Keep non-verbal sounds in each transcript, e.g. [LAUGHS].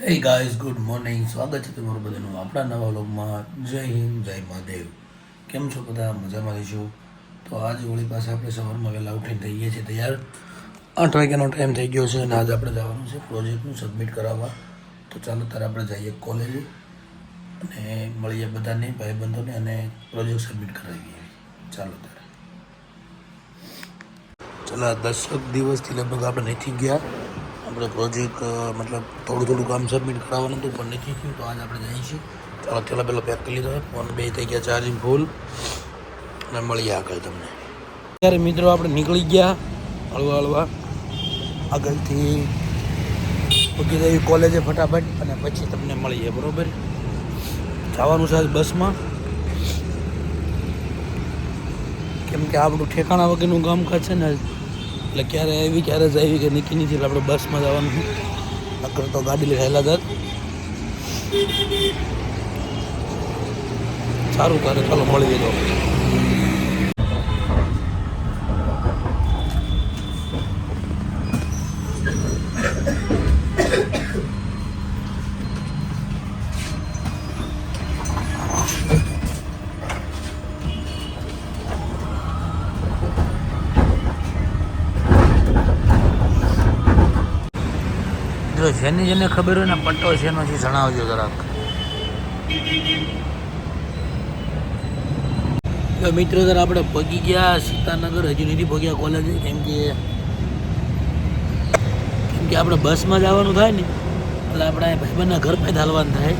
Hey guys good morning સ્વાગત છે તમારું બધાનું આપણા નવા વ્લોગમાં. જય હિન્દ, જય મહાદેવ. કેમ છો બધા? મજામાં રહીશું? તો આજ વળી પાસે આપણે સવારમાં વહેલા ઉઠીને થઈ ગયા છીએ તૈયાર. આઠ વાગ્યાનો ટાઈમ થઈ ગયો છે અને આજે આપણે જવાનું છે પ્રોજેક્ટનું સબમિટ કરાવવા. તો ચાલો ત્યારે આપણે જઈએ કોલેજ અને મળીએ બધાને, ભાઈબંધોને અને પ્રોજેક્ટ સબમિટ કરાવીએ. ચાલો ત્યારે ચાલો દસક દિવસથી લગભગ આપણે નથી ગયા. આપણે પ્રોજેક્ટ મતલબ થોડું થોડું કામ સબમિટ કરાવવાનું હતું, પણ નથી થયું તો આજે આપણે જઈએ છીએ ચાલો પેલા પહેલાં પેક કરી લીધો. ફોન બે થઈ ગયા ચાર્જિંગ ફૂલ અને મળીએ આગળ તમને. ત્યારે મિત્રો આપણે નીકળી ગયા, હળવા હળવા. આગળથી ઉગી જઈએ કોલેજે ફટાફટ, અને પછી તમને મળીએ, બરોબર? જવાનું છે બસમાં. કેમ કે આપણું ઠેકાણા વગરનું કામકાજ છે ને એટલે ક્યારે આવી, ક્યારે જ આવી, કે નીકળી નથી આપણે બસમાં જવાનું છે. તો ગાડી લઈ રહેલા દર સારું કરે ચાલો મળી તો જો જેને જેને ખબર હોય ને પટ્ટો છે એનો જણાવજો જરાક. તો મિત્રો, જરા આપણે પગી ગયા સીતાનગર, હજુ નથી પગ્યા કોલેજ કેમ કે કેમ કે આપણે બસમાં જવાનું થાય ને, એટલે આપણે ભાઈબંધના ઘર પાસે હાલવાનું થાય.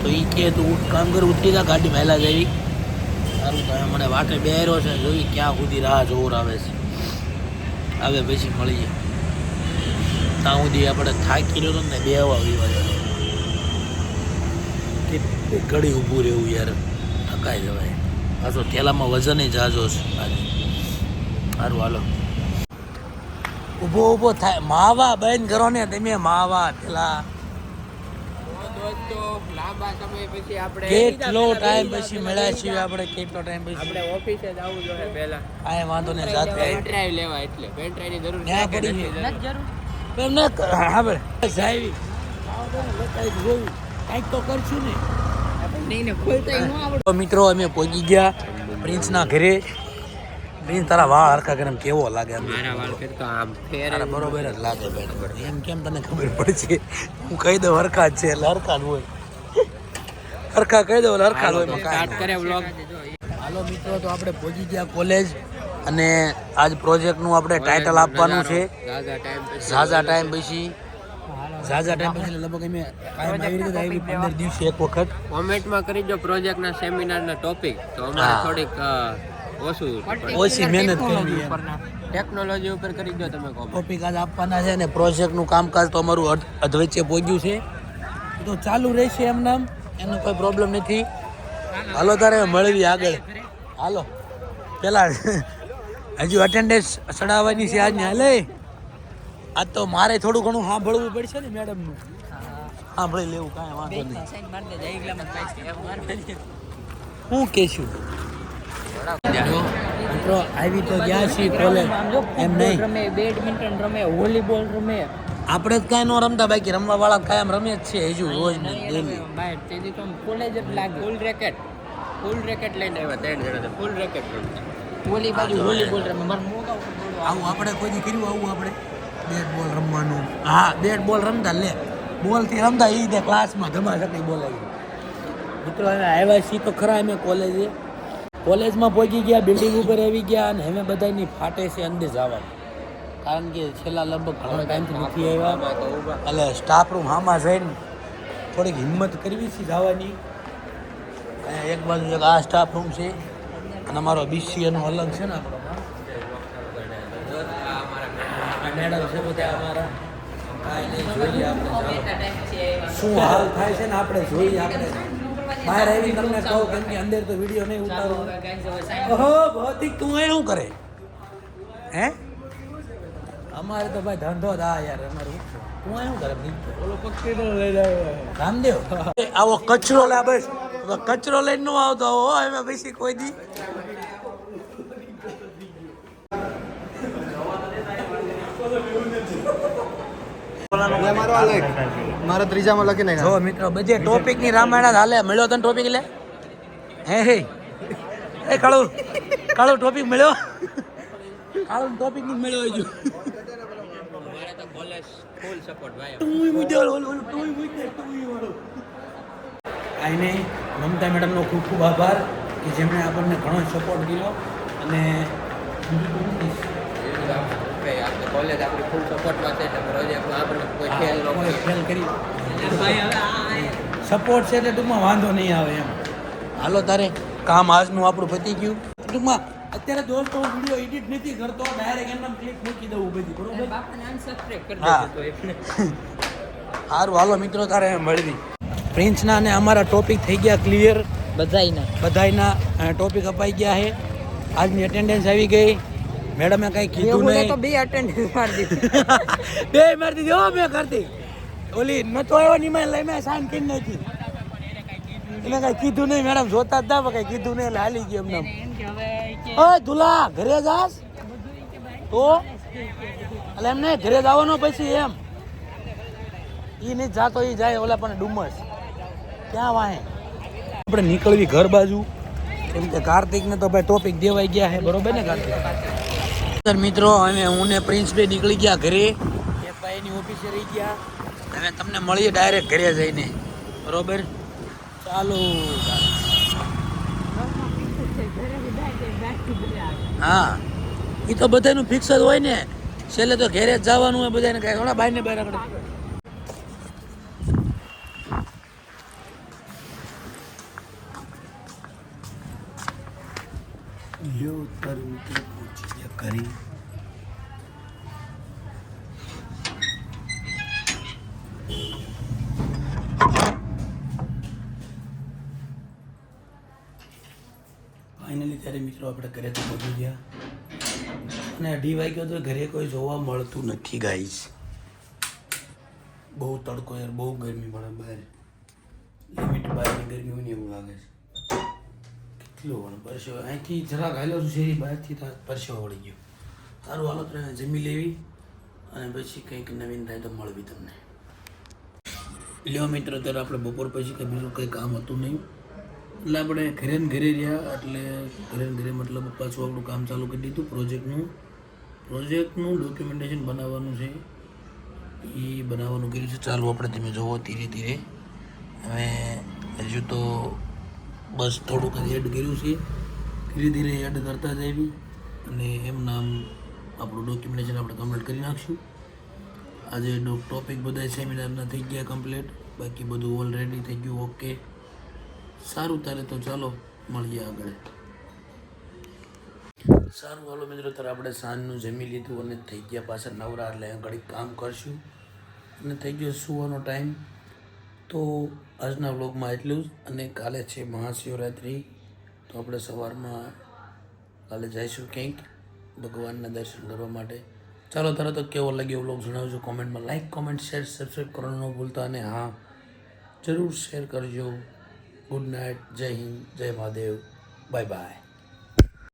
તો એ કહે તું કામ કર, ઉઠી જા, ગાડી મહેલા જઈ સારું તમે મને વાટે બેરો છે, જોઈ ક્યાં સુધી રાહ જોર આવે છે. આવે, પછી મળીએ. ત્યાં સુધી આપણે થાકી રહ્યો ને બે વાગી કે ઘડી ઊભું રહેવું યાર. થકાઈ જવાય. પાછો થેલામાં વજન જાજો છે. આજે. સારું હાલો. ઊભો ઊભો થાય. માવા બંધ કરો ને તમે માવા પેલા દોસ્તો લાંબા સમય પછી આપણે કેટલો ટાઈમ પછી મળ્યા છીએ આપણે? કેટલો ટાઈમ પછી? આપણે ઓફિસે જ આવવું જોઈએ પહેલા. કાંઈ વાંધો નહીં સાથે પેન ડ્રાઈવ લેવા એટલે. પેન ડ્રાઈવની જરૂર નથી જરૂર? ના હા ભાઈ. સાહેબ કંઈક તો કરશું ને. મિત્રો અમે પહોંચી ગયા પ્રિન્સના ઘરે. પ્રિન્સ તારા વાળ હરખા કરે કેવો લાગે મારા વાળ તો આમ ફેર બરોબર જ લાગે બેન એમ કેમ તને ખબર પડશે હું કહી દઉં હરખા જ છે એટલે હરખા જ હોય. હરખા કહી દઉં હરખા જ હોય સ્ટાર્ટ કરે વ્લોગ હાલો મિત્રો તો આપણે પહોંચી ગયા કોલેજ અને આજ પ્રોજેક્ટનું આપણે ટાઇટલ આપવાનું છે. ઝાઝા ટાઈમ પછી. ઝાઝા ટાઈમ પછી. લગભગ અમે કાયમ આવી રીતે આવી પંદર દિવસે એક વખત. કોમેન્ટમાં કરી દો પ્રોજેક્ટના સેમિનારના ટોપિક તો અમારે. થોડીક ઓછું ઓછી મહેનત કરવી. ટેકનોલોજી ઉપર કરી દો તમે. ટોપિક આજ આપવાના છે અને પ્રોજેક્ટનું કામકાજ તો અમારું અધ અધવચ્ચે પહોંચ્યું છે. તો ચાલુ રહેશે એમ નામ. એનો કોઈ પ્રોબ્લેમ નથી. હાલો તારે મળવી આગળ. હાલો. પેલા હજુ અટેન્ડન્સ ચડાવવાની છે આજ હાલે? આ તો મારે થોડું ઘણું સાંભળવું પડશે ને મેડમનું. સાંભળી લેવું કાંઈ વાંધો નહીં. હું કહેશું? મિત્રો આવી તો ગયા છીએ કોલેજ. એમ નહીં. રમે બેડમિન્ટન રમે વોલીબોલ રમે. આપણે જ કાંઈ ન રમતા બાકી રમવા વાળા કાયમ રમે જ છે હજુ રોજ ડેલી કોલેજ જ લાગે. ફૂલ રેકેટ ફૂલ રેકેટ લઈને આવ્યા ત્રણ જણા ફૂલ રેકેટ ઓલી બાજુ વોલીબોલ રમે. મારે મોગા આવું. આપણે કોઈ દી કર્યું આવું આપણે? બેટ બોલ રમવાનું. હા બેટ બોલ રમતા લે. બોલથી રમતા એ રીતે ક્લાસમાં ધમાસકની બોલ આવી મિત્રો અમે આવ્યા છીએ તો ખરા અમે કોલેજે કોલેજમાં પહોંચી ગયા બિલ્ડિંગ ઉપર આવી ગયા અને હવે બધાની ફાટે છે અંદર જવાનું કારણ કે છેલ્લા લગભગ ઘણા ટાઈમથી નથી આવ્યા. તો એટલે સ્ટાફ રૂમ આમાં જઈને થોડીક હિંમત કરવી છે જવાની. એક બાજુ એક આ સ્ટાફ રૂમ છે. અને અમારો બીસીએનો અલગ છે ને આપણો. શું હાલ થાય છે ને આપણે જોઈએ આપણે. બહાર આવી તમને કહું કેમ કે અંદર તો વીડિયો નહીં ઉતારો. ઓહો ભૌતિક તું એ શું કરે? હે? અમારે તો ભાઈ ધંધો દા યાર અમારું તું શું કરે? ઓલો પક્ષીનો લઈ રામદેવ? આવો કચરો લાભે બસ. કચરો લઈને નો આવતો હો એમાં પછી કોઈ દી. મારો ત્રીજામાં લખી જો નાખ્યા મિત્રો બધે ટોપિકની રામાયણ હાલે. મળ્યો તને ટોપિક લે? હે હે. એ કાળુ કાળુ ટોપિક મળ્યો? કાળુ ટોપિકની મળ્યો હજુ. મારે તો કોલેજ ફૂલ સપોર્ટ ભાઈ. ટુઈ મુદ્દે ઓલો ઓલો ઓલો મુદ્દે ટુઈ વાળો. કાંઈ નહીં મમતા મેડમનો ખૂબ ખૂબ આભાર કે જેમણે આપણને ઘણો સપોર્ટ કર્યો અને કોલેજ આપણે સપોર્ટમાં છે કોઈ કોઈ ફેલ કરી સપોર્ટ છે એટલે ટૂંકમાં વાંધો નહીં આવે એમ. હાલો તારે કામ આજનું આપણું પતી ગયું. ટૂંકમાં અત્યારે દોસ્તો હું વીડિયો એડિટ નથી કરતો ડાયરેક્ટ એમને ક્લિપ મૂકી દઉં બધી બરોબર? બાપાને કરી. દેજો સારું હાલો મિત્રો તારે મળવી. પ્રિન્સના અને અમારા ટોપિક થઈ ગયા ક્લિયર બધાયના. બધાયના ટોપિક અપાઈ ગયા છે. આજની અટેન્ડન્સ આવી ગઈ. મેડમે કઈ કીધું નહીં. તો બે અટેન્ડન્સ મારી દીધી. [LAUGHS] બે મારી દીધી હો મેં કરતી. ઓલી નતો આવ્યો ની મેં લઈ મેં સાઈન કરી નાખી. એને કઈ કીધું નહીં મેડમ જોતા જ ના પણ કાંઈ કીધું નહીં એટલે હાલી ગયું એમને એમ કે હવે કે ઓય દુલા ઘરે જાસ તો? એટલે એમ નહીં ઘરે જવાનો પછી એમ. ઈ નહીં જાતો ઈ જાય ઓલા પણ ડુમસ. ક્યાં વાહે? આપણે નીકળવી ઘર બાજુ. કેમ કે કાર્તિકને તો ભાઈ ટોપિક દેવાઈ ગયા છે, બરોબર ને કાર્તિક? મિત્રો અમે હું ને પ્રિન્સ બે નીકળી ગયા ઘરે. એક ભાઈની ઓફિસે રહી ગયા. હવે તમને મળીએ ડાયરેક્ટ ઘરે જઈને. બરોબર? ચાલો હા. એ તો બધાનું ફિક્સ જ હોય ને. છેલ્લે તો ઘેરે જ જવાનું હોય બધાને કાંઈ ઘણા બાઈને બહાર આગળ. તારું મિત્ર પહોંચી ઘરે ફાઇનલી ત્યારે મિત્રો આપણે ઘરે તો પહોંચી ગયા. અને અઢી વાગ્યો તો ઘરે કોઈ જોવા મળતું નથી ગાઈસ બહુ તડકો યાર, બહુ ગરમી પડે બહાર. લિમિટ બહારની ગરમી હોય ને એવું લાગે છે. કેટલું પરસેવો? અહીંથી જરાક હાલ્યો છું શેરી બહારથી તાર પરસેવો વળી ગયો. સારું હાલો તમે જમી લેવી અને પછી કંઈક નવીન થાય તો મળવી તમને. લ્યો મિત્રો, ત્યારે આપણે બપોર પછી કંઈ બીજું કંઈ કામ હતું નહીં. એટલે આપણે ઘરે ને ઘરે રહ્યા, એટલે ઘરે ને ઘરે મતલબ પાછું આપણું કામ ચાલુ કરી દીધું, પ્રોજેક્ટનું. પ્રોજેક્ટનું ડોક્યુમેન્ટેશન બનાવવાનું છે. એ બનાવવાનું કર્યું છે. ચાલુ આપણે તમે જોવો ધીરે ધીરે. હવે હજુ તો બસ થોડુંક એડ કર્યું છે. ધીરે ધીરે એડ કરતા જ આવી અને એમ નામ આપણું ડોક્યુમેન્ટેશન આપણે કમ્પ્લીટ કરી નાખશું. આજે ટોપિક બધા સેમિનારના થઈ ગયા કમ્પ્લીટ બાકી બધું ઓલરેડી થઈ ગયું ઓકે સારું, તારે તો ચાલો, મળીએ આગળ. સારું, હાલો મિત્રો, તારે આપણે સાંજનું જમી લીધું અને થઈ ગયા પાછળ નવરા એટલે ઘડીક કામ કરશું. અને થઈ ગયો સુવાનો ટાઈમ તો આજના વ્લોગમાં એટલું જ. અને કાલે છે મહાશિવરાત્રિ. તો આપણે સવારમાં કાલે જઈશું ક્યાંક ભગવાનના દર્શન કરવા માટે. ચાલો તરત કેવો લાગ્યો વ્લોગ જણાવજો કોમેન્ટમાં. લાઈક કોમેન્ટ શેર સબસ્ક્રાઈબ કરવાનું ન ભૂલતા. અને હા, જરૂર શેર કરજો. ગુડ નાઇટ જય હિન્દ. જય મહાદેવ. Bye bye